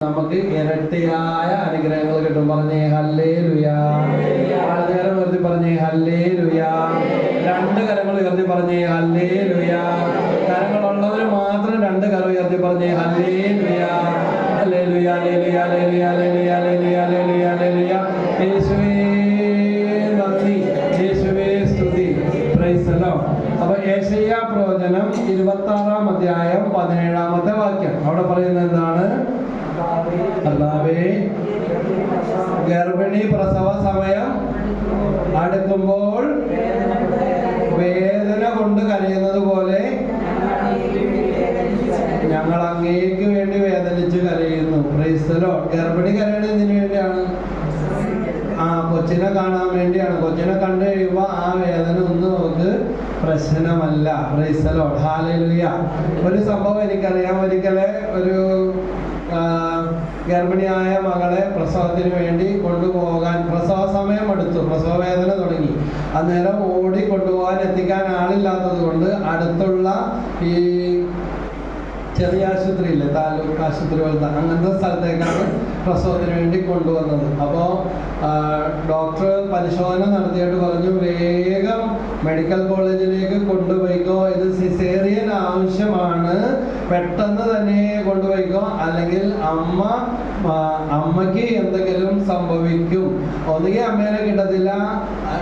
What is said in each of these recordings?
നമുക്ക് ഇരട്ടിയായ അനുഗ്രഹങ്ങൾ കിട്ടും. പറഞ്ഞേ ഹല്ലേ ലുയാൽ ഉയർത്തി പറഞ്ഞേ ഹല്ലേ ലുയാ രണ്ട് കരങ്ങൾ ഉയർത്തി പറഞ്ഞേ ഹല്ലേ ലുയാ കരങ്ങളുള്ളവർ മാത്രം രണ്ട് കര ഉയർത്തി പറഞ്ഞേ ഹല്ലേ ലുയാ ഹല്ലേ ലുയാ ലേ ലുയാ ലേ ലുയാ ലേ ലുയാ ലേ ലുയാ ലേ ലുയാ ലേ ലുയാ പ്രവചനം ഇരുപത്തി ആറാം അധ്യായം പതിനേഴാമത്തെ വാക്യം. അവിടെ പറയുന്നത് എന്താണ്? കർത്താവേ ഗർഭിണി പ്രസവ സമയം അടുക്കുമ്പോൾ വേദന കൊണ്ട് കരയുന്നത് പോലെ ഞങ്ങൾ അങ്ങേക്ക് വേണ്ടി വേദനിച്ച് കരയുന്നു. ക്രൈസ്തലോ ഗർഭിണി കരയണത് ഇതിനു വേണ്ടിയാണ്? ആ കൊച്ചിനെ കാണാൻ വേണ്ടിയാണ്. കൊച്ചിനെ കണ്ടു കഴിയുമ്പോൾ ആ വേദന ഒന്നും നമുക്ക് പ്രശ്നമല്ല. ക്രൈസ്തലോ ഹാലലുയ ഒരു സംഭവം എനിക്കറിയാം. ഒരിക്കലെ ഒരു ഗർഭിണിയായ മകളെ പ്രസവത്തിന് വേണ്ടി കൊണ്ടുപോകാൻ പ്രസവ സമയം എടുത്തു പ്രസവ വേദന തുടങ്ങി. അന്നേരം ഓടി കൊണ്ടുപോകാൻ എത്തിക്കാൻ ആളില്ലാത്തത് കൊണ്ട് അടുത്തുള്ള ഈ ചെറിയ ആശുപത്രി ഇല്ലേ താലൂക്ക് ആശുപത്രി പോലത്തെ അങ്ങനത്തെ സ്ഥലത്തേക്കാണ് പ്രസവത്തിന് വേണ്ടി കൊണ്ടുവന്നത്. അപ്പോൾ ഡോക്ടർ പരിശോധന നടത്തിയിട്ട് പറഞ്ഞു വേഗം മെഡിക്കൽ കോളേജിലേക്ക് കൊണ്ടുപോയിക്കോ. ഇത് സിസേറിയൻ ആവശ്യമാണ്. പെട്ടെന്ന് തന്നെ കൊണ്ടുപോയിക്കോ. അല്ലെങ്കിൽ അമ്മ അമ്മയ്ക്ക് എന്തെങ്കിലും സംഭവിക്കും. ഒന്നുകിൽ അമ്മേനെ കിട്ടത്തില്ല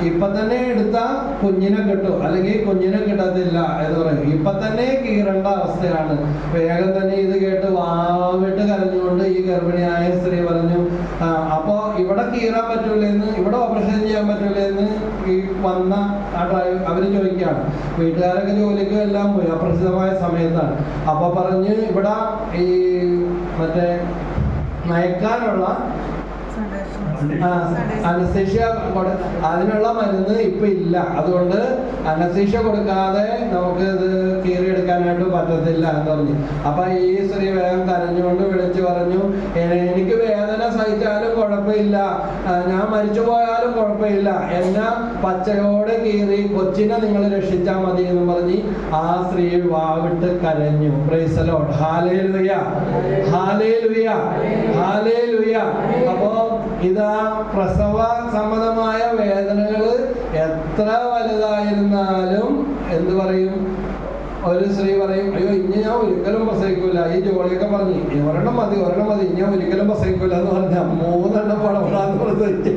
ഇപ്പൊ തന്നെ എടുത്ത കുഞ്ഞിനെ കിട്ടും. അല്ലെങ്കിൽ കുഞ്ഞിനെ കിട്ടത്തില്ല എന്ന് പറയും. ഇപ്പൊ തന്നെ കീറേണ്ട അവസ്ഥയാണ്. വേഗം തന്നെ ഇത് കേട്ട് വാവിട്ട് കരഞ്ഞുകൊണ്ട് ഈ ഗർഭിണിയായ സ്ത്രീ പറഞ്ഞു "ആ, അപ്പോ ഇവിടെ കീറാൻ പറ്റൂലെന്ന്? ഇവിടെ ഓപ്പറേഷൻ ചെയ്യാൻ പറ്റൂലെന്ന്? ഈ വന്ന ആ ഡ്രൈവർ അവർ ചോദിക്കുകയാണ്. വീട്ടുകാരൊക്കെ ജോലിക്കും എല്ലാം പോയി അപ്രസിദ്ധമായ സമയത്താണ്. അപ്പൊ പറഞ്ഞ് ഇവിടെ ഈ മറ്റേ നയക്കാനുള്ള അനസ്തീഷ്യ അതിനുള്ള മരുന്ന് ഇപ്പൊ ഇല്ല. അതുകൊണ്ട് അനസ്തേഷ്യ കൊടുക്കാതെ നമുക്ക് ഇത് കീറിയെടുക്കാനായിട്ട് പറ്റത്തില്ല എന്ന് പറഞ്ഞു. അപ്പൊ ഈ സ്ത്രീ വേഗം കരഞ്ഞുകൊണ്ട് വിളിച്ചു പറഞ്ഞു എനിക്ക് വേദന സഹിച്ചാലും കുഴപ്പമില്ല. ഞാൻ മരിച്ചു പോയാലും കുഴപ്പമില്ല. എന്ന പച്ചയോടെ കീറി കൊച്ചിനെ നിങ്ങൾ രക്ഷിച്ചാൽ മതി എന്ന് പറഞ്ഞ് ആ സ്ത്രീ വാവിട്ട് കരഞ്ഞു. പ്രൈസലോ ഹാലേ ലുയ ഹാലേ ലുയ ഹാലേ ലുയ അപ്പോ ഇതാ പ്രസവ സംബന്ധമായ വേദനകൾ എത്ര വലുതായിരുന്നാലും എന്ത് പറയും? ഒരു സ്ത്രീ പറയും അയ്യോ ഇനി ഞാൻ ഒരിക്കലും പ്രസവിക്കൂല. ഈ ജോലിയൊക്കെ പറഞ്ഞു "ഈ ഒരെണ്ണം മതി ഒരെണ്ണം മതി ഞാൻ ഒരിക്കലും പ്രസവിക്കൂല എന്ന് പറഞ്ഞ മൂന്നെണ്ണം പടപടാന്ന് പ്രസവിച്ചു.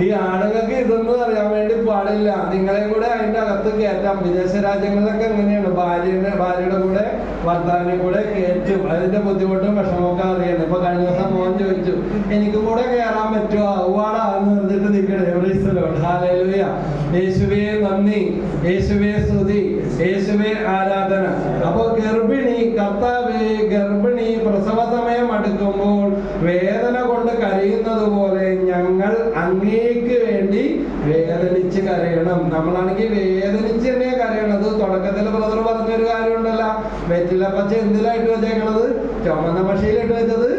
ഈ ആണുങ്ങൾക്ക് ഇതൊന്നും അറിയാൻ വേണ്ടി പാടില്ല. നിങ്ങളെ കൂടെ അതിന്റെ അകത്ത് കയറ്റാം. വിദേശ രാജ്യങ്ങളിലൊക്കെ എങ്ങനെയാണ് ഭാര്യയുടെ ഭാര്യയുടെ കൂടെ ഭർത്താവിനെ കൂടെ കയറ്റും. അതിന്റെ ബുദ്ധിമുട്ടും വിഷമമൊക്കെ അറിയണം. ഇപ്പൊ കഴിഞ്ഞ ദിവസം മോൻ ചോദിച്ചു എനിക്ക് കൂടെ കയറാൻ പറ്റുമോ? ആവുവാടാ എന്ന് പറഞ്ഞിട്ട് നിൽക്കണേ. യേശുവേ നന്ദി. യേശുവേ സ്തുതി. യേശുവേ ആരാധന. അപ്പൊ ഗർഭിണി കർത്താവേ ഗർഭിണി പ്രസവ സമയം അടുക്കുമ്പോൾ വേദന കൊണ്ട് കരയുന്നത് പോലെ ഞങ്ങൾ അങ്ങേക്ക് വേണ്ടി വേദനിച്ച് കരയണം. നമ്മളാണെങ്കിൽ വേദനിച്ച് തന്നെ കരയണത്. തുടക്കത്തിൽ ബ്രദർ പറഞ്ഞൊരു കാര്യമുണ്ടല്ലോ. വെറ്റില പച്ച എന്തിലായിട്ട് വെച്ചേക്കണത്? ചുമന്ന മഷിയിലിട്ട് വെച്ചത്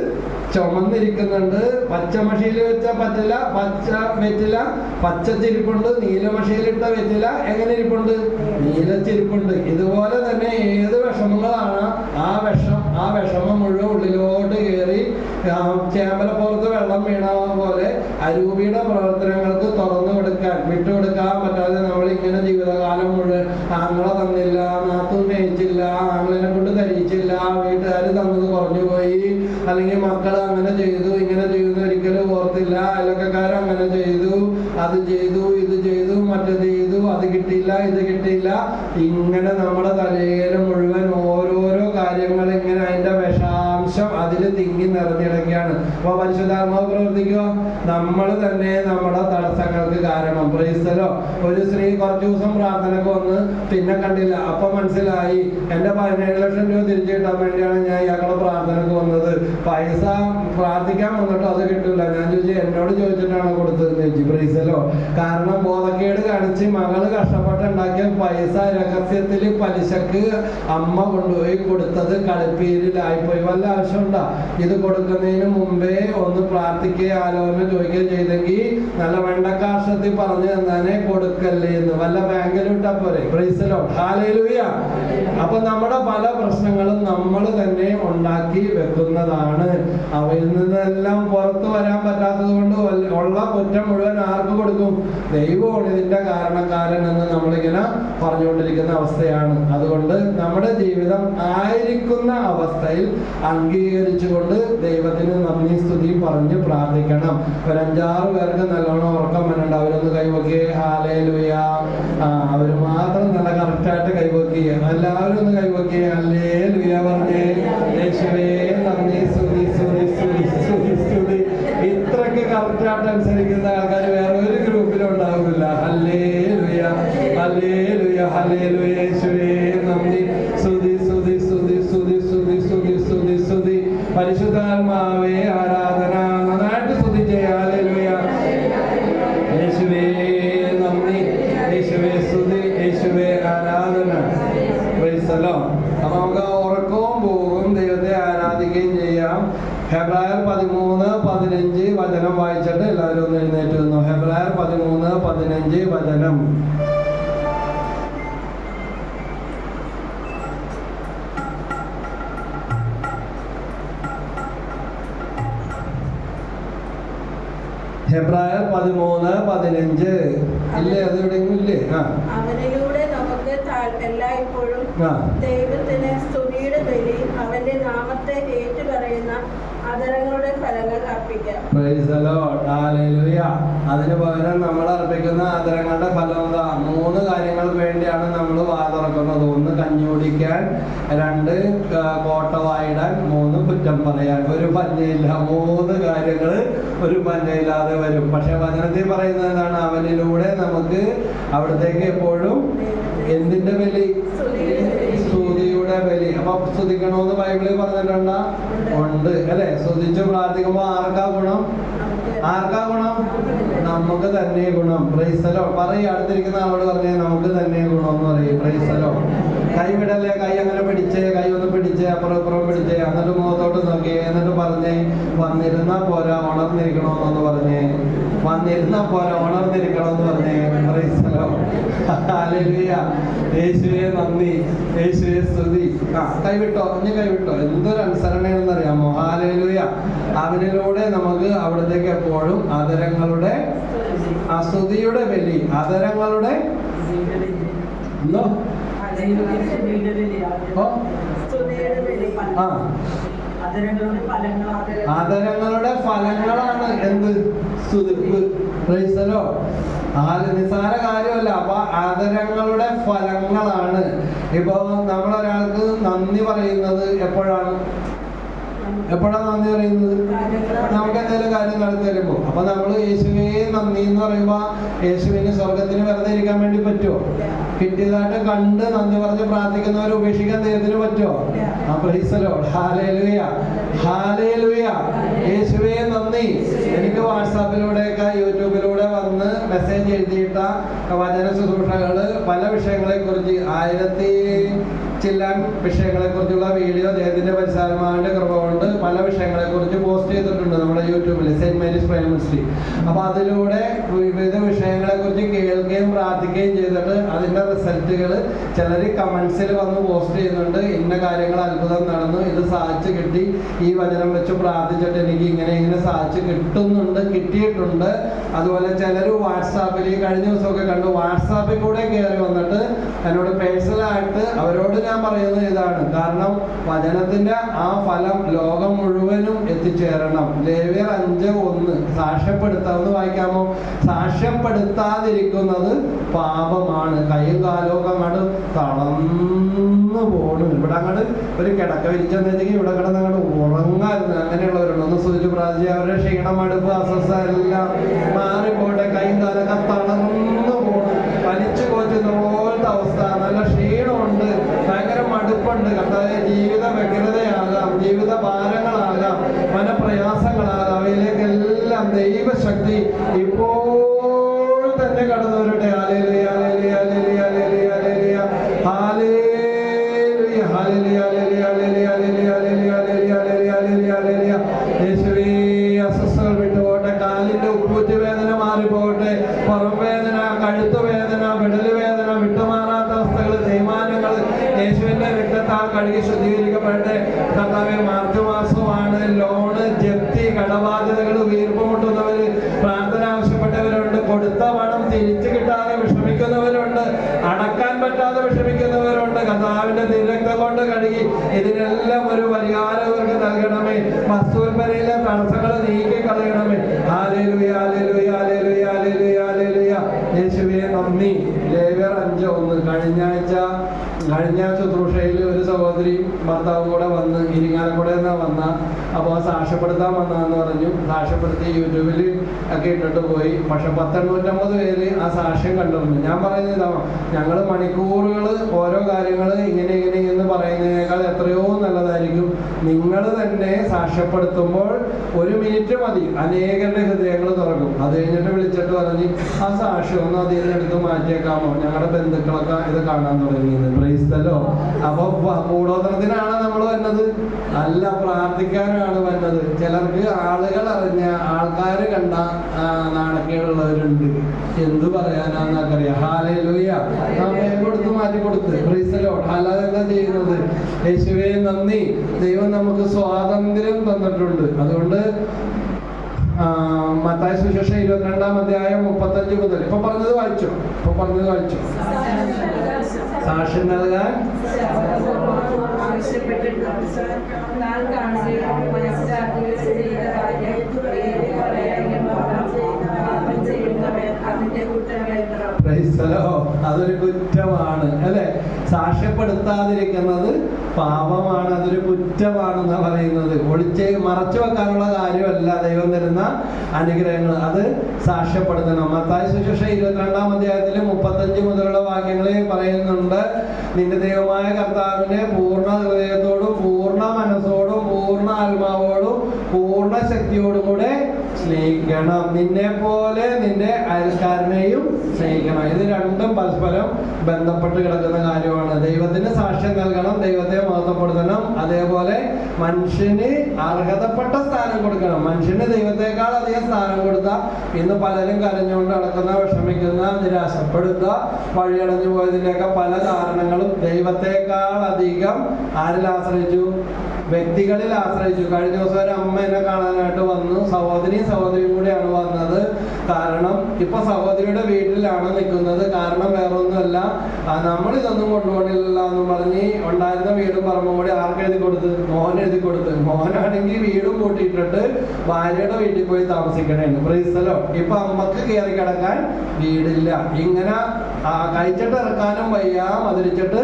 ചുമന്നിരിക്കുന്നുണ്ട്. പച്ച മഷിയിൽ വെച്ച പറ്റില്ല പച്ച വെറ്റില പച്ച ചിരിപ്പുണ്ട്. നീല മഷിയിലിട്ട വെറ്റില എങ്ങനെ ഇരിപ്പുണ്ട്? നീല ചിരിപ്പുണ്ട്. ഇതുപോലെ തന്നെ ഏത് വിഷമങ്ങളാണ് ആ വിഷം ആ വിഷമം മുഴുവൻ ഉള്ളിലോട്ട് കയറി ആ, ചേമ്പലപ്പുറത്ത് വെള്ളം വീണ പോലെ അരൂപിയുടെ പ്രവർത്തനങ്ങൾക്ക് തുറന്നു കൊടുക്കാൻ വിട്ടുകൊടുക്കാൻ പറ്റാതെ നമ്മൾ ഇങ്ങനെ ജീവിതകാലം മുഴുവൻ ആങ്ങളെ തന്നില്ല നാത്തും സ്നേഹിച്ചില്ല ആങ്ങളിനെ കൊണ്ട് കഴിച്ചില്ല വീട്ടുകാർ തന്നത് കുറഞ്ഞു പോയി അല്ലെങ്കിൽ മക്കൾ അങ്ങനെ ചെയ്തു ഇങ്ങനെ ചെയ്തു ഒരിക്കലും ഓർത്തില്ല അയലക്കാർ അങ്ങനെ ചെയ്തു അത് ചെയ്തു ഇത് ചെയ്തു മറ്റത് ചെയ്തു അത് കിട്ടിയില്ല ഇത് കിട്ടിയില്ല ഇങ്ങനെ നമ്മുടെ തലയിൽ അപ്പൊ പരിശുദ്ധാത്മാവ് പ്രവർത്തിക്കുക. നമ്മൾ തന്നെ നമ്മുടെ തടസ്സങ്ങൾക്ക് കാരണം. പ്രൈസ്തലോ ഒരു സ്ത്രീ കുറച്ചു ദിവസം പ്രാർത്ഥനക്ക് വന്ന് പിന്നെ കണ്ടില്ല. അപ്പൊ മനസ്സിലായി. എന്റെ പതിനേഴ് ലക്ഷം രൂപ തിരിച്ചു കിട്ടാൻ വേണ്ടിയാണ് ഞാൻ ഇയാളുടെ പ്രാർത്ഥനക്ക് വന്നത്. പൈസ പ്രാർത്ഥിക്കാൻ വന്നിട്ട് അത് കിട്ടൂല. ഞാൻ ചോദിച്ചു എന്നോട് ചോദിച്ചിട്ടാണ് കൊടുത്തത്? ചോദിച്ചു. പ്രൈസലോ കാരണം ബോധക്കേട് കാണിച്ച് മകൾ കഷ്ടപ്പെട്ടുണ്ടാക്കിയ പൈസ രഹസ്യത്തിൽ പലിശക്ക് അമ്മ കൊണ്ടുപോയി കൊടുത്തത് കളിപ്പീരിലായിപ്പോയി വല്ല ആവശ്യമുണ്ടാ? ഇത് കൊടുക്കുന്നതിന് മുമ്പേ ഒന്ന് പ്രാർത്ഥിക്കുക ആലോചന ചോദിക്കുകയും ചെയ്തെങ്കിൽ നല്ല വെണ്ടക്കാശത്തിൽ പറഞ്ഞു തന്നാനെ കൊടുക്കല്ലേ എന്ന്. വല്ല ബാങ്കിൽ ഇട്ടാ പോരെ. പ്രൈസലോ ഹാലേലുയ അപ്പൊ നമ്മുടെ പല പ്രശ്നങ്ങളും നമ്മൾ തന്നെ ഉണ്ടാക്കി വെക്കുന്നതാണ്. അവയിൽ നിന്നെല്ലാം പുറത്തു വരാൻ പറ്റാത്തത് കൊണ്ട് ഉള്ള കുറ്റം മുഴുവൻ ആർക്ക് കൊടുക്കും? ദൈവമാണ് ഇതിന്റെ കാരണക്കാരൻ എന്ന് നമ്മളിങ്ങനെ പറഞ്ഞുകൊണ്ടിരിക്കുന്ന അവസ്ഥയാണ്. അതുകൊണ്ട് നമ്മുടെ ജീവിതം ആയിരിക്കുന്ന അവസ്ഥയിൽ അംഗീകരിച്ചുകൊണ്ട് ദൈവത്തിന് നന്ദി സ്തുതി പറഞ്ഞ് പ്രാർത്ഥിക്കണം. ഒരു അഞ്ചാറ് പേർക്ക് നല്ലോണം ഉറക്കം വരണ്ട അവരൊന്ന് കൈവക്കി. ഹാലേ അവർ മാത്രം നല്ല കറക്റ്റായിട്ട് കൈവക്കി. എല്ലാവരും ഒന്ന് കൈവക്കി. അല്ലേ ലുയ ഇത്രക്ക് കറക്റ്റായിട്ട് അനുസരിക്കുന്ന ആൾക്കാർ വേറെ ഒരു ഗ്രൂപ്പിലും ഉണ്ടാവില്ല ഹല്ലേ ലുയ ലുയ പതിമൂന്ന് പതിനഞ്ച്. ഇല്ലേ? അത് എവിടെയെങ്കിലും ഇല്ലേ? ആ. അവനിലൂടെ നമുക്ക് എല്ലായ്പ്പോഴും ദൈവത്തിന് സ്തുതിയുടെ ബലി അവന്റെ നാമത്തെ ഏറ്റുപറയുന്ന അതരങ്ങളുടെ ഫലങ്ങൾ അർപ്പിക്കാം. അതിന് പകരം നമ്മൾ അർപ്പിക്കുന്ന ആദരങ്ങളുടെ ഫലം എന്താ? മൂന്ന് കാര്യങ്ങൾക്ക് വേണ്ടിയാണ് നമ്മൾ വാതുറക്കുന്നത്. ഒന്ന് കഞ്ഞി കുടിക്കാൻ രണ്ട് കോട്ട വായിടാൻ മൂന്ന് കുറ്റം പറയാൻ. ഒരു പഞ്ഞയില്ല മൂന്ന് കാര്യങ്ങൾ ഒരു പഞ്ഞയില്ലാതെ വരും. പക്ഷെ വചനത്തിൽ പറയുന്നത് എന്താണ്? അവനിലൂടെ നമുക്ക് അവിടത്തേക്ക് എപ്പോഴും എന്തിന്റെ ബലി? സ്തുതിയുടെ സ്തുതിക്കണോന്ന് ബൈബിളിൽ പറഞ്ഞിട്ടുണ്ടോ. ഉണ്ട്. അല്ലെ? സ്തുതിച്ച് പ്രാർത്ഥിക്കുമ്പോ ആർക്കാ ഗുണം? ആർക്കാ ഗുണം? നമുക്ക് തന്നെ ഗുണം. പ്രൈസലോ പറയും അടുത്തിരിക്കുന്ന ആളോട് പറഞ്ഞേ നമുക്ക് തന്നെ ഗുണം എന്ന് പറയും. പ്രൈസലോ കൈ വിടല്ലേ? കൈ അങ്ങനെ പിടിച്ചേ കൈ ഒന്ന് പിടിച്ചേ അപ്പുറം ഇപ്പുറം പിടിച്ചേ എന്നിട്ട് മുഖത്തോട്ട് നോക്കിയേ എന്നിട്ട് പറഞ്ഞേ വന്നിരുന്നാ പോരാ ഉണർന്നിരിക്കണമെന്നൊന്ന് പറഞ്ഞേ. വന്നിരുന്നാ പോരാ ഉണർന്നിരിക്കണമെന്ന് പറഞ്ഞേ. പ്രൈസലോ യേശുവെ നന്ദി. യേശുവേ സ്തുതി. ആ കൈവിട്ടോ? ഇനി കൈവിട്ടോ? എന്തൊരു അനുസരണയെന്ന് അറിയാമോ അവനിലൂടെ നമുക്ക് അവിടത്തേക്ക് എപ്പോഴും അതരങ്ങളുടെ അസുതിയുടെ ബലി അതരങ്ങളുടെ ആ. ആദരങ്ങളുടെ ഫലങ്ങളാണ് എന്ത്? പ്രൈസലോ നിസാര കാര്യമല്ല അപ്പൊ ആദരങ്ങളുടെ ഫലങ്ങളാണ്. ഇപ്പൊ നമ്മളൊരാൾക്ക് നന്ദി പറയുന്നത് എപ്പോഴാണ്? എപ്പോഴാണ് നന്ദി പറയുന്നത്? നമുക്ക് എന്തെങ്കിലും കാര്യം നടത്തി തരുമ്പോ അപ്പൊ നമ്മൾ യേശുവേ നന്ദി എന്ന് പറയുമ്പോ യേശുവിന് സ്വർഗത്തിന് വെറുതെ ഇരിക്കാൻ വേണ്ടി പറ്റുമോ കിട്ടിയതായിട്ട് കണ്ട് നന്ദി പറഞ്ഞ് പ്രാർത്ഥിക്കുന്നവരെ ഉപേക്ഷിക്കാൻ ദൈവത്തിന് പറ്റുമോ ആ യേശുവേ നന്ദി. എനിക്ക് വാട്സാപ്പിലൂടെയൊക്കെ യൂട്യൂബിലൂടെ വന്ന് മെസ്സേജ് എഴുതിയിട്ട വചന ശുശ്രൂഷകൾ പല വിഷയങ്ങളെ കുറിച്ച് ആയിരത്തി ചില്ലാൻ വിഷയങ്ങളെ കുറിച്ചുള്ള വീഡിയോ അദ്ദേഹത്തിന്റെ പരിസരമാരുടെ കൃപ പല വിഷയങ്ങളെ കുറിച്ച് പോസ്റ്റ് ചെയ്തിട്ടുണ്ട് നമ്മുടെ യൂട്യൂബിൽ. സെന്റ് മേരീസ് പ്രൈം മിനിസ്ട്രി അപ്പൊ അതിലൂടെ വിവിധ വിഷയങ്ങളെ കുറിച്ച് കേൾക്കുകയും പ്രാർത്ഥിക്കുകയും ചെയ്തിട്ട് അതിന്റെ റിസൾട്ടുകൾ ചിലർ കമന്റ്സിൽ വന്ന് പോസ്റ്റ് ചെയ്യുന്നുണ്ട്. ഇന്ന കാര്യങ്ങൾ അത്ഭുതം നടന്നു ഇത് സാധിച്ചു കിട്ടി ഈ വചനം വെച്ച് പ്രാർത്ഥിച്ചിട്ട് എനിക്ക് ഇങ്ങനെ ഇങ്ങനെ സാധിച്ചു കിട്ടുന്നുണ്ട് കിട്ടിയിട്ടുണ്ട്. അതുപോലെ ചിലർ വാട്സാപ്പിൽ ഈ കഴിഞ്ഞ ദിവസമൊക്കെ കണ്ടു വാട്സാപ്പിൽ കൂടെ കയറി വന്നിട്ട് എന്നോട് പേഴ്സണലായിട്ട് അവരോട് ഞാൻ പറയുന്നത് ഇതാണ്. കാരണം വചനത്തിന്റെ ആ ഫലം ലോകം മുഴുവനും എത്തിച്ചേരണം. ലേവ്യർ അഞ്ച് ഒന്ന്. സാക്ഷ്യപ്പെടുത്താമെന്ന് വായിക്കാമോ? സാക്ഷ്യപ്പെടുത്താതിരിക്കുന്നത് പാപമാണ്. കൈയും കാലും ഒക്കെ അങ്ങോട്ട് തളർന്നു പോണു. ഇവിടെ അങ്ങോട്ട് ഒരു കിടക്ക വിരിച്ചെന്നുവെച്ചെങ്കിൽ ഇവിടെ കിടന്ന് അങ്ങോട്ട് ഉറങ്ങായിരുന്നു. അങ്ങനെയുള്ളവരുണ്ട്. ഒന്ന് സൂചിച്ച് പ്രാർത്ഥിച്ച് അവരുടെ ക്ഷീണം അടുപ്പ് അസ്വസ്ഥ എല്ലാം മാറിപ്പോട്ടെ. കൈയും കാലൊക്കെ തളർന്നു പോണു. വലിച്ചു കോച്ചുന്ന പോലത്തെ അവസ്ഥ. നല്ല ക്ഷീണമുണ്ട്. ഭയങ്കര മടുപ്പുണ്ട്. കർത്താവെ ജീവിത മനപ്രയാസങ്ങളാകാം അവയിലേക്കെല്ലാം ദൈവശക്തി ഇപ്പോൾ തന്നെ കടന്നു വരട്ടെ ഹാലേലുയ കൊടുത്ത പണം തിരിച്ചു കിട്ടാതെ വിഷമിക്കുന്നവരുണ്ട്. അടക്കാൻ പറ്റാതെ വിഷമിക്കുന്നവരുണ്ട്. കഥാവിന്റെ തിരക്തം കൊണ്ട് കഴുകി ഇതിനെല്ലാം ഒരു പരിഹാരം നൽകണമേ. വസ്തുവിൽപ്പനയിലെ തടസ്സങ്ങൾ നീക്കി കളയണമേ. Hallelujah hallelujah hallelujah hallelujah hallelujah യേശുവേ നന്ദി. ലേവർ അഞ്ചോ ഒന്ന്. കഴിഞ്ഞ ആഴ്ച കഴിഞ്ഞ ശുശ്രൂഷയിൽ ഒരു സഹോദരിയും ഭർത്താവും കൂടെ വന്ന് ഇരിങ്ങാലക്കുടയിൽ നിന്നാ വന്ന. അപ്പോൾ സാക്ഷ്യപ്പെടുത്താൻ വന്നതെന്ന് പറഞ്ഞു. സാക്ഷ്യപ്പെടുത്തി യൂട്യൂബിൽ ഒക്കെ ഇട്ടിട്ട് പോയി. പക്ഷെ പത്തെണ്ണൂറ്റമ്പത് പേര് ആ സാക്ഷ്യം കണ്ടിരുന്നു ഞാൻ പറയുന്നത് ഇതാ ഞങ്ങൾ മണിക്കൂറുകൾ ഓരോ കാര്യങ്ങൾ ഇങ്ങനെ ഇങ്ങനെ എന്ന് പറയുന്നതിനേക്കാൾ എത്രയോ നല്ലതായിരിക്കും. നിങ്ങൾ തന്നെ സാക്ഷ്യപ്പെടുത്തുമ്പോൾ ഒരു മിനിറ്റ് മതി. അനേകരുടെ ഹൃദയങ്ങൾ തുറക്കും. അത് കഴിഞ്ഞിട്ട് വിളിച്ചിട്ട് പറഞ്ഞ് ആ സാക്ഷ്യം ഒന്ന് അതിൽ നിന്ന് എടുത്ത് മാറ്റിയേക്കാമോ? ഞങ്ങളുടെ ബന്ധുക്കളൊക്കെ ഇത് കാണാൻ തുടങ്ങിയത് പ്രൈസ്തല്ലോ അപ്പൊ കൂടോത്രത്തിനാണ് നമ്മൾ വന്നത്. അല്ല പ്രാർത്ഥിക്കാനാണ് വന്നത്. ചിലർക്ക് ആളുകൾ അറിഞ്ഞ ആൾക്കാർ കണ്ട നാണക്കേടുള്ളവരുണ്ട്. എന്ത് പറയാനാന്നറിയാം. ഹാലയിലൂയ സമയം കൊടുത്ത് മാറ്റി കൊടുത്ത് പ്രൈസലോ അല്ലാതെ ചെയ്യുന്നത്? യേശുവെ നന്ദി. ദൈവം നമുക്ക് സ്വാതന്ത്ര്യം തന്നിട്ടുണ്ട്. അതുകൊണ്ട് മത്തായി സുശേഷം ഇരുപത്തിരണ്ടാം അധ്യായം മുപ്പത്തഞ്ച് മുതൽ. ഇപ്പൊ പറഞ്ഞത് വായിച്ചോ? ഇപ്പൊ പറഞ്ഞത് വായിച്ചോ? സാക്ഷ്യം നൽകാൻ? നാൾ കാണുകയും മനസ്സിലാക്കുകയും ചെയ്ത അതൊരു കുറ്റമാണ് അല്ലെ? സാക്ഷ്യപ്പെടുത്താതിരിക്കുന്നത് പാപമാണ് അതൊരു കുറ്റമാണെന്ന് പറയുന്നത്. ഒളിച്ച് മറച്ചു വെക്കാനുള്ള കാര്യമല്ല ദൈവം തരുന്ന അനുഗ്രഹങ്ങൾ. അത് സാക്ഷ്യപ്പെടുത്തണം. മത്തായ സുശേഷ ഇരുപത്തിരണ്ടാം അധ്യായത്തിൽ മുപ്പത്തഞ്ച് മുതലുള്ള വാക്യങ്ങളിൽ പറയുന്നുണ്ട്. നിന്റെ ദൈവമായ കർത്താവിനെ പൂർണ ഹൃദയത്തോടും പൂർണ മനസ്സോടും പൂർണ ആത്മാവോടും പൂർണ ശക്തിയോടും കൂടെ സ്നേഹിക്കണം. നിന്നെ പോലെ നിന്റെ അയൽക്കാരനെയും സ്നേഹിക്കണം. ഇത് രണ്ടും പരസ്പരം ബന്ധപ്പെട്ട് കിടക്കുന്ന കാര്യമാണ്. ദൈവത്തിന് സാക്ഷ്യം നൽകണം ദൈവത്തെ മഹത്വപ്പെടുത്തണം. അതേപോലെ മനുഷ്യന് അർഹതപ്പെട്ട സ്ഥാനം കൊടുക്കണം. മനുഷ്യന് ദൈവത്തെക്കാൾ അധികം സ്ഥാനം കൊടുത്ത ഇന്ന് പലരും കരഞ്ഞുകൊണ്ട് നടക്കുന്ന വിഷമിക്കുന്ന നിരാശപ്പെടുത്ത വഴിയടഞ്ഞു പോയതിന്റെയൊക്കെ പല കാരണങ്ങളും ദൈവത്തെക്കാൾ അധികം ആരിൽ ആശ്രയിച്ചു? വ്യക്തികളിൽ ആശ്രയിച്ചു. കഴിഞ്ഞ ദിവസം ഒരു അമ്മ എന്നെ കാണാനായിട്ട് വന്നു. സഹോദരിയും സഹോദരിയും കൂടെയാണ് വന്നത്. കാരണം ഇപ്പൊ സഹോദരിയുടെ വീട്ടിലാണ് നിൽക്കുന്നത്. കാരണം വേറൊന്നുമല്ല. നമ്മൾ ഇതൊന്നും കൊണ്ടുപോകണില്ല എന്ന് പറഞ്ഞ് ഉണ്ടായിരുന്ന വീടും പറമ്പും കൂടി ആർക്ക് എഴുതി കൊടുത്ത്? മോൻ എഴുതി കൊടുത്ത്. മോനാണെങ്കിൽ വീടും കൂട്ടിയിട്ടിട്ട് ഭാര്യയുടെ വീട്ടിൽ പോയി താമസിക്കണേന്ന് പ്രീസലോ ഇപ്പൊ അമ്മയ്ക്ക് കയറി കിടക്കാൻ വീടില്ല. ഇങ്ങനെ കഴിച്ചിട്ട് ഇറക്കാനും വയ്യ. മതിരിച്ചിട്ട്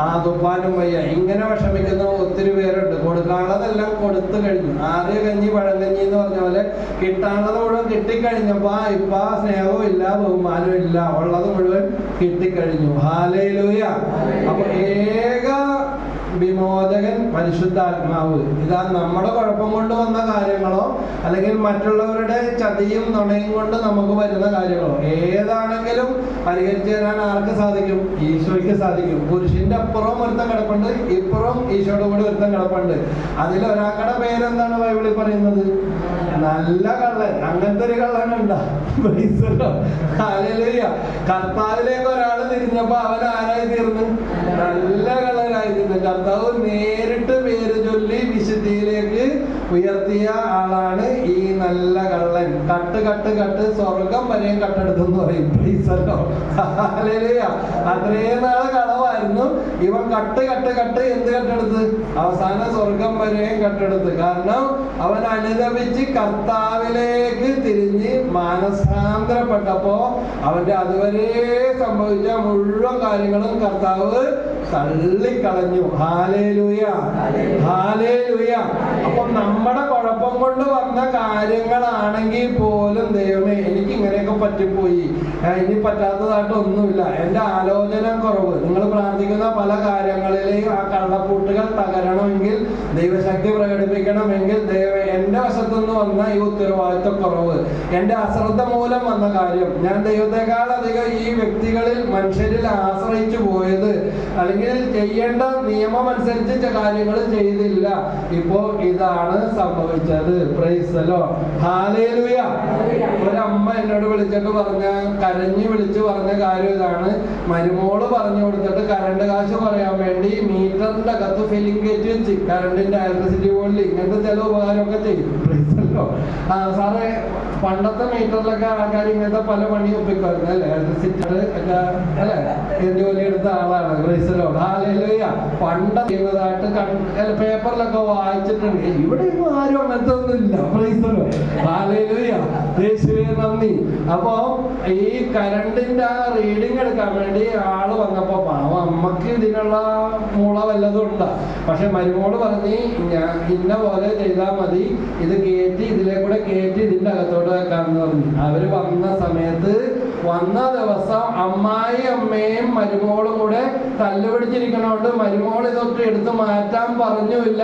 ആ തുപ്പാനും വയ്യ. ഇങ്ങനെ വിഷമിക്കുന്ന ഒത്തിരി പേരുണ്ട്. കൊടുക്കാനുള്ളതെല്ലാം കൊടുത്തു കഴിഞ്ഞു. ആദ്യ കഞ്ഞി പഴങ്കഞ്ഞി എന്ന് പറഞ്ഞ പോലെ കിട്ടാനുള്ളത് മുഴുവൻ കിട്ടിക്കഴിഞ്ഞപ്പോ ഇപ്പൊ സ്നേഹവും ഇല്ല ബഹുമാനവും ഇല്ല. ഉള്ളത് മുഴുവൻ കിട്ടിക്കഴിഞ്ഞു. ഹാലയിലൂയ അപ്പൊ ഏക വിമോചകൻ പരിശുദ്ധാത്മാവ്. ഇതാ നമ്മുടെ കുഴപ്പം കൊണ്ട് വന്ന കാര്യങ്ങളോ അല്ലെങ്കിൽ മറ്റുള്ളവരുടെ ചതിയും നുണയും കൊണ്ട് നമുക്ക് വരുന്ന കാര്യങ്ങളോ? ഏതാണെങ്കിലും പരിഹരിച്ചു തരാൻ ആർക്ക് സാധിക്കും? ഈശോയ്ക്ക് സാധിക്കും. പുരുഷന്റെ അപ്പുറവും ഒരുത്തം കിടപ്പുണ്ട് ഇപ്പുറവും ഈശോയുടെ കൂടെ ഒരുത്തം കിടപ്പുണ്ട്. അതിൽ ഒരാക്കടെ പേരെന്താണ് ബൈബിളിൽ പറയുന്നത്? നല്ല കള്ളൻ. അങ്ങനത്തെ ഒരു കള്ളനുണ്ടോ. കർത്താവിലേക്ക് ഒരാൾ തിരിഞ്ഞപ്പോ അവൻ ആരായി തീർന്നു? നല്ല കള്ളനായി തീർന്നു. കർത്താവ് നേരിട്ട് പേര് ചൊല്ലി വിശുദ്ധിയിലേക്ക് ഉയർത്തിയ ആളാണ് ഈ നല്ല കള്ളൻ. കട്ട് കട്ട് കട്ട്. സ്വർഗം വരെയും കട്ടെടുത്തെന്ന് പറയും. പ്രീസല്ലോ അത്രയും നാൾ കളവായിരുന്നു. ഇവൻ കട്ട് കട്ട് കട്ട് എന്ത് കട്ടെടുത്ത്? അവസാന സ്വർഗം വരെയും കട്ടെടുത്ത്. കാരണം അവൻ അനുദപിച്ച് കർത്താവിലേക്ക് തിരിഞ്ഞ് മാനസാന്തരപ്പെട്ടപ്പോ അവന്റെ അതുവരെ സംഭവിച്ച മുഴുവൻ കാര്യങ്ങളും കർത്താവ് തള്ളിക്കളഞ്ഞു. ഹാലേലുയ. ഹാലേലുയ. അപ്പൊ നമ്മുടെ കുഴപ്പം കൊണ്ട് വന്ന കാര്യങ്ങളാണെങ്കിൽ പോലും ദൈവമേ എനിക്ക് ഇങ്ങനെയൊക്കെ പറ്റിപ്പോയി. ഇനി പറ്റാത്തതായിട്ട് ഒന്നുമില്ല. എന്റെ ആലോചന കുറവ്. നിങ്ങൾ പ്രാർത്ഥിക്കുന്ന പല കാര്യങ്ങളിലെയും ആ കള്ളപ്പൂട്ടുകൾ തകരണമെങ്കിൽ ദൈവശക്തി പ്രകടിപ്പിക്കണമെങ്കിൽ ദൈവ എന്റെ വശത്തുനിന്ന് വന്ന ഈ ഉത്തരവാദിത്വ കുറവ്. എന്റെ അശ്രദ്ധ മൂലം വന്ന കാര്യം. ഞാൻ ദൈവത്തെക്കാൾ അധികം ഈ വ്യക്തികളിൽ മനുഷ്യരിൽ ആശ്രയിച്ചു പോയത് അല്ലെങ്കിൽ ചെയ്യേണ്ട നിയമം അനുസരിച്ച് കാര്യങ്ങൾ ചെയ്തില്ല. ഇപ്പോ ഇതാണ് സംഭവിച്ചത്. പ്രൈസലോ ഹാലേലുയ ഒരമ്മ എന്നോട് വിളിച്ചിട്ട് പറഞ്ഞ കരഞ്ഞു വിളിച്ച് പറഞ്ഞ കാര്യം ഇതാണ്. മരുമോൾ പറഞ്ഞു കൊടുത്തിട്ട് കറണ്ട് കാശ് പറയാൻ വേണ്ടി മീറ്ററിന്റെ അകത്ത് ഫില്ലിംഗ് കയറ്റി വെച്ച് കറണ്ടിന്റെ ഇലക്ട്രിസിറ്റി ബോർഡിൽ ഇങ്ങനത്തെ ചില ഉപകാരമൊക്കെ ചെയ്യും. സാറേ പണ്ടത്തെ മീറ്ററിലൊക്കെ ആൾക്കാർ ഇങ്ങനത്തെ പല പണി ഒപ്പിക്കുമായിരുന്നു അല്ലേ? സിറ്റർ അല്ലെ അല്ലേ? ജോലി എടുത്ത ആളാണ് പ്രൈസലോ ഹാലേലുയ പണ്ട് ചെയ്യുന്നതായിട്ട് പേപ്പറിലൊക്കെ വായിച്ചിട്ടുണ്ട്. ഇവിടെ ഒന്നും ആരും അങ്ങനത്തെ ഒന്നും ഇല്ല ഹാലേലുയ യേശുവേ നന്ദി. അപ്പോ ഈ കരണ്ടിന്റെ ആ റീഡിങ് എടുക്കാൻ വേണ്ടി ആൾ വന്നപ്പോ പാവം അമ്മയ്ക്ക് ഇതിനുള്ള മൂള വല്ലതും ഉണ്ട്? പക്ഷെ മരുമോൾ പറഞ്ഞ് ഞാൻ ഇന്ന പോലെ ചെയ്താൽ മതി. ഇത് കയറ്റി ഇതിലെ കൂടെ കയറ്റി ഇതിന്റെ അകത്തോട്ട് വെക്കാന്ന് പറഞ്ഞു. അവർ വന്ന സമയത്ത് വന്ന ദിവസം അമ്മായി അമ്മയും മരുമോളും കൂടെ തല്ലുപിടിച്ചിരിക്കണോണ്ട് മരുമോൾ ഇതൊക്കെ എടുത്ത് മാറ്റാൻ പറഞ്ഞില്ല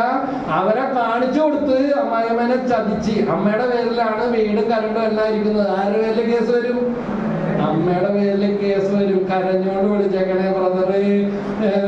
അവരെ കാണിച്ചു കൊടുത്ത് അമ്മായിമ്മനെ ചതിച്ച്. അമ്മയുടെ പേരിലാണ് വീടും കരണ്ടും എല്ലാം ഇരിക്കുന്നത്. ആരുടെ കേസ് വരും? അമ്മയുടെ പേരിൽ കേസ് വരും. കരഞ്ഞോണ്ട് വിളിച്ചേക്കണേ ബ്രദറ്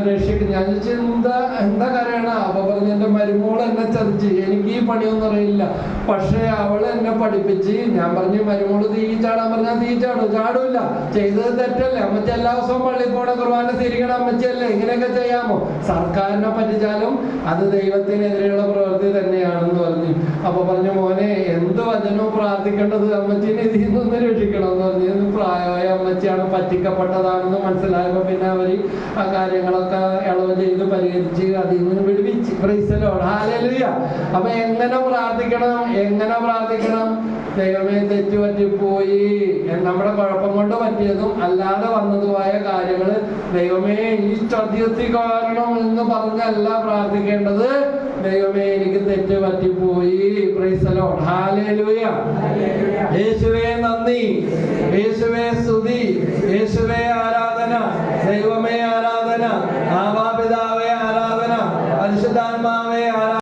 രക്ഷിക്കും ഞാൻ എന്താ എന്താ കരയണ? അപ്പൊ പറഞ്ഞ എന്റെ മരുമോൾ എന്നെ ചതിച്ച്. എനിക്ക് ഈ പണിയൊന്നും അറിയില്ല. പക്ഷെ അവൾ എന്നെ പഠിപ്പിച്ച്. ഞാൻ പറഞ്ഞു മരുമോൾ തീ ചാടാൻ പറഞ്ഞാൽ തീ ചാടും. ചാടൂല ചെയ്തത് തെറ്റല്ലേ? അമ്മച്ചി എല്ലാ ദിവസവും പള്ളിയിൽ പോണ കുർബാന തിരികണം അമ്മച്ചിയല്ലേ? ഇങ്ങനെയൊക്കെ ചെയ്യാമോ? സർക്കാരിനെ പറ്റിച്ചാലും അത് ദൈവത്തിനെതിരെയുള്ള പ്രവൃത്തി തന്നെയാണെന്ന് പറഞ്ഞു. അപ്പൊ പറഞ്ഞു മോനെ എന്ത് വചനവും പ്രാർത്ഥിക്കേണ്ടത് അമ്മച്ചിനെ ഇതിൽ നിന്ന് രക്ഷിക്കണം എന്ന് പറഞ്ഞു പ്രായമായ അമ്മച്ചിയാണ് പറ്റിക്കപ്പെട്ടതാണെന്ന് മനസ്സിലായപ്പോ പിന്നെ അവർ ആ കാര്യങ്ങളൊക്കെ ഇളവ് ചെയ്ത് പരിഹരിച്ച് അതിൽ നിന്ന് അപ്പൊ എങ്ങനെ പ്രാർത്ഥിക്കണം? എങ്ങനെ പ്രാർത്ഥിക്കണം? ദൈവമേ തെറ്റുപറ്റിപ്പോയി നമ്മുടെ കുഴപ്പം കൊണ്ട് പറ്റിയതും അല്ലാതെ വന്നതുമായ കാര്യങ്ങൾ ദൈവമേ ഈ ചതിയത്തി കാരണം എന്ന് പറഞ്ഞല്ല പ്രാർത്ഥിക്കേണ്ടത്. ദൈവമേ എനിക്ക് തെറ്റ് പറ്റിപ്പോയി യേശുവേ നന്ദി. യേശുവേ സ്തുതി. യേശുവേ ആരാധന. ദൈവമേ ആരാധന. ആവാപിതാവേ ആരാധന പരിശുദ്ധാത്മാവേ ആരാധന